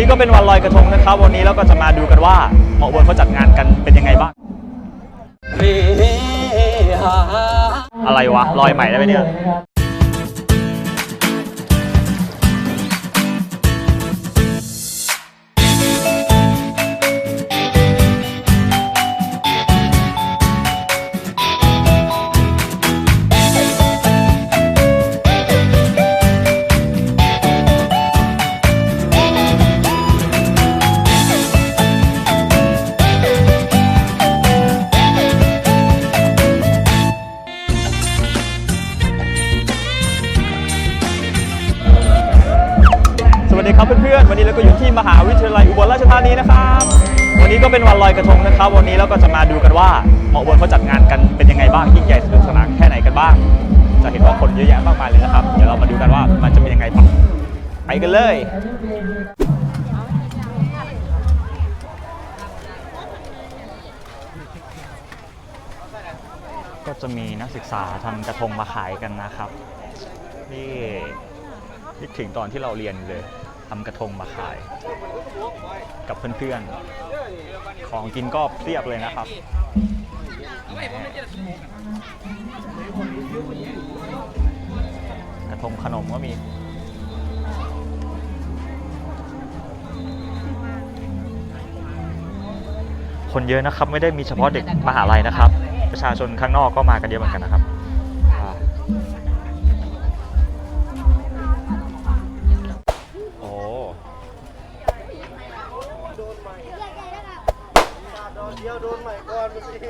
นี้ก็เป็นวันลอยกระทงนะครับ วันนี้เราก็จะมาดูกันว่าหมออุบลเขาจัดงานกันเป็นยังไงบ้าง อะไรวะลอยใหม่ได้ไหมเนี่ย ครับเพื่อนๆวันนี้เราก็อยู่ที่มหาวิทยาลัยอุบลราชธานีนะครับ วันนี้ก็เป็นวันลอยกระทงนะครับ วันนี้เราก็จะมาดูกันว่าหมออุบลเขาจัดงานกันเป็นยังไงบ้างยิ่งใหญ่สนุกสนานแค่ไหนกันบ้าง จะเห็นว่าคนเยอะแยะมากมายเลยนะครับ เดี๋ยวเรามาดูกันว่ามันจะเป็นยังไงต่อไปกันเลยก็จะมีนักศึกษาทำกระทงมาขายกันนะครับนี่นึกถึงตอนที่เราเรียนเลย ทำกระทงมาขาย กับเพื่อนๆ ของกินก็เพียบเลยนะครับ กระทงขนมก็มีคนเยอะนะครับไม่ได้มีเฉพาะเด็กมหาลัยนะครับ ประชาชนข้างนอกก็มากันเยอะเหมือนกันนะครับ แล้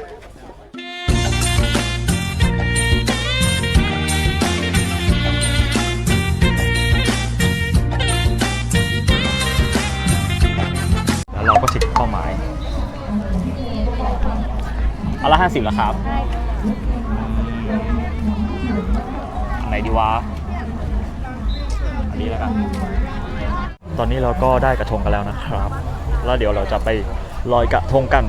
วเราก็ถึงเป้าหมายเอาละห้าสิบแล้วครับอันไหนดีวะ อันนี้แล้วกัน ตอนนี้เราก็ได้กระทงกันแล้วนะครับ แล้วเดี๋ยวเราจะไปลอยกระทงกัน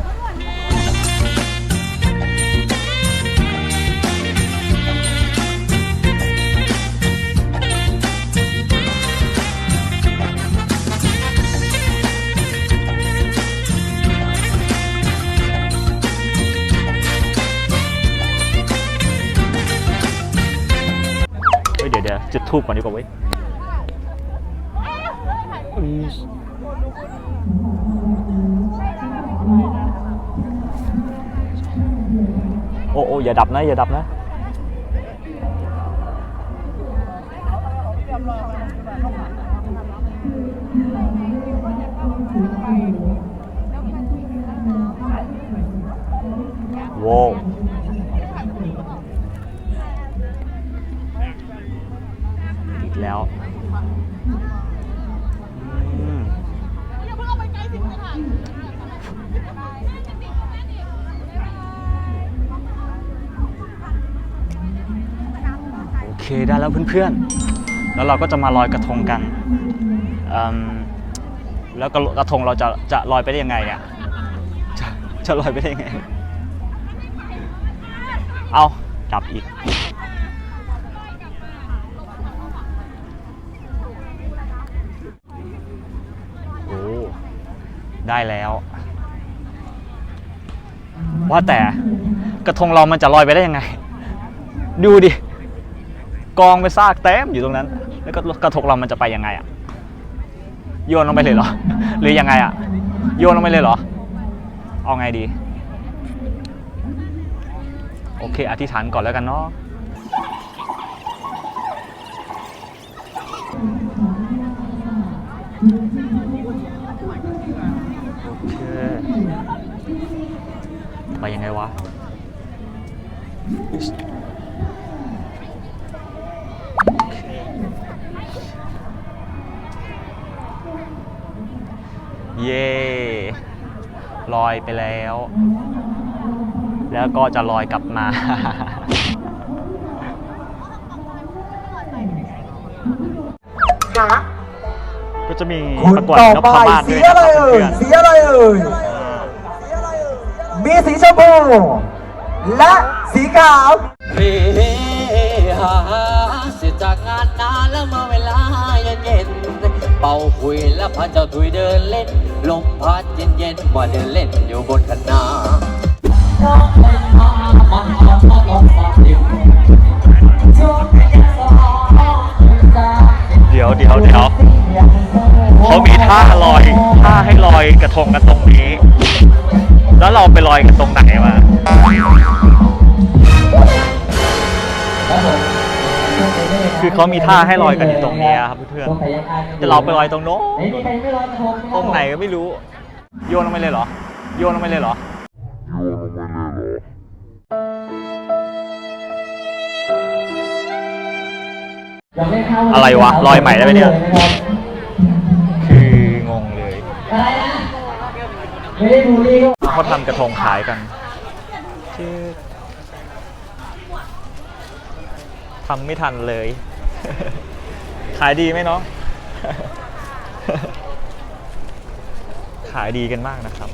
จุดทูบก่อนดีกว่าเว้ยโอ้โอ้อย่าดับนะ อย่าดับนะ โอเคได้แล้วเพื่อนๆ แล้วเราก็จะมาลอยกระทงกันแล้วก็กระทงเราจะจะลอยไปได้ยังไงอะจะจะลอยไปได้ยังไง เอาดับอีก โอ้ ได้แล้ว ว่าแต่กระทงเรามันจะลอยไปได้ยังไง ดูดิ กองไปซากเต็มอยู่ตรงนั้น แล้วก็กระทงเรามันจะไปยังไงอะโยนลงไปเลยเหรอ หรือยังไงอะโยนลงไปเลยเหรอ เอาไงดี โอเค อธิษฐานก่อนแล้วกันเนาะ โอเคไปยังไงวะเย่ลอยไปแล้ว แล้วก็จะลอยกลับมา ก็จะมีคุณประกวดต่อนพไปมาศสีด้วยนะอะไรครับเอ่ยเพื่อนสีอะไรเอ่ยๆมีสีชมพูและสีขาวเฮ้หาเสร็จจากงานนานแล้วมาเวลาเย็นๆเป่าคุยและพาเจ้าถุยเดินเล่น ลมพัดเย็นๆมาเดินเล่นอยู่บนคณะน้องเล่นมามันเอามาลองฟังดิชมกันสองตาเดี๋ยวเดี๋ยวเดี๋ยว เขามีท่าลอยท่าให้ลอยกระทงกันตรงนี้ แล้วเราไปลอยกันตรงไหนมาคือเขามีท่าให้ลอยกันอยู่ตรงเนี้ยครับเพื่อนๆแต่เราไปลอยตรงโน้นตรงไหนก็ไม่รู้ โยนลงไปเลยเหรอ โยนลงไปเลยเหรออะไรวะลอยใหม่ได้ไหมเนี่ย ไม่ได้บูลลี่ก็เขาทำกระทงขายกันชื่อทำไม่ทันเลย ขายดีไหมน้องขายดีกันมากนะครับ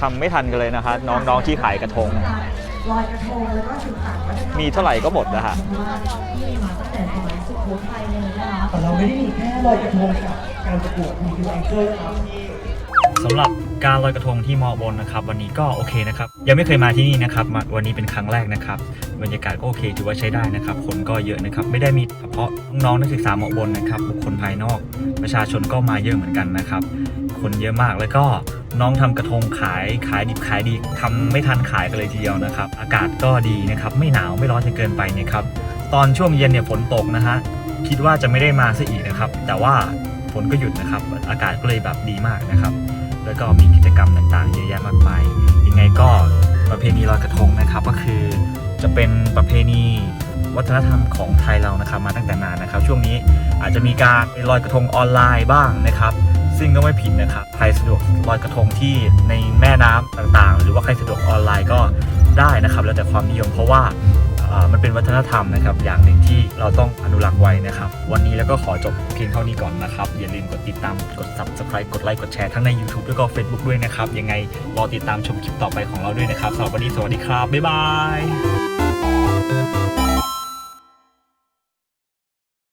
ทำไม่ทันกันเลยนะครับน้องๆที่ขายกระทง ลอยกระทงแล้วก็สืบสานวัฒนธรรมมีเท่าไหร่ก็หมดนะฮะ ที่มาตั้งแต่สมัยสุโขทัยเลยนะคะ แต่เราไม่ได้มีแค่ลอยกระทงกับ การประกวดมีคือแองเกิลครับสำหรับการลอยกระทงที่มอบนนะครับ วันนี้ก็โอเคนะครับ ยังไม่เคยมาที่นี่นะครับมาวันนี้เป็นครั้งแรกนะครับ บรรยากาศก็โอเคถือว่าใช้ได้นะครับ คนก็เยอะนะครับ ไม่ได้มีเฉพาะน้องๆนักศึกษามอบนนะครับบุคคลภายนอก ประชาชนก็มาเยอะเหมือนกันนะครับ คนเยอะมากแล้วก็น้องทำกระทงขายขายดิบขายดีทำไม่ทันขายกันเลยทีเดียวนะครับ อากาศก็ดีนะครับไม่หนาวไม่ร้อนจนเกินไปนะครับตอนช่วงเย็นเนี่ยฝนตกนะฮะคิดว่าจะไม่ได้มาซะอีกนะครับ แต่ว่า ฝนก็หยุดนะครับ อากาศก็เลยแบบดีมากนะครับ แล้วก็มีกิจกรรมต่างๆเยอะแยะมากมายยังไงก็ประเพณีลอยกระทงนะครับ ก็คือจะเป็นประเพณีวัฒนธรรมของไทยเรานะครับมาตั้งแต่นานนะครับ ช่วงนี้อาจจะมีการลอยกระทงออนไลน์บ้างนะครับ ซึ่งก็ไม่ผิดนะครับใครสะดวกลอยกระทงที่ในแม่น้ำต่างๆ หรือว่าใครสะดวกออนไลน์ก็ได้นะครับ แล้วแต่ความนิยมเพราะว่า มันเป็นวัฒนธรรมนะครับ อย่างหนึ่งที่เราต้องอนุรักษ์ไว้นะครับ วันนี้แล้วก็ขอจบเพียงเท่านี้ก่อนนะครับ อย่าลืมกดติดตามกด subscribe กดไลค์กดแชร์ทั้งใน YouTube แล้วก็ Facebook ด้วยนะครับ ยังไงรอติดตามชมคลิปต่อไปของเราด้วยนะครับสำหรับวันนี้สวัสดีครับบ๊ายบาย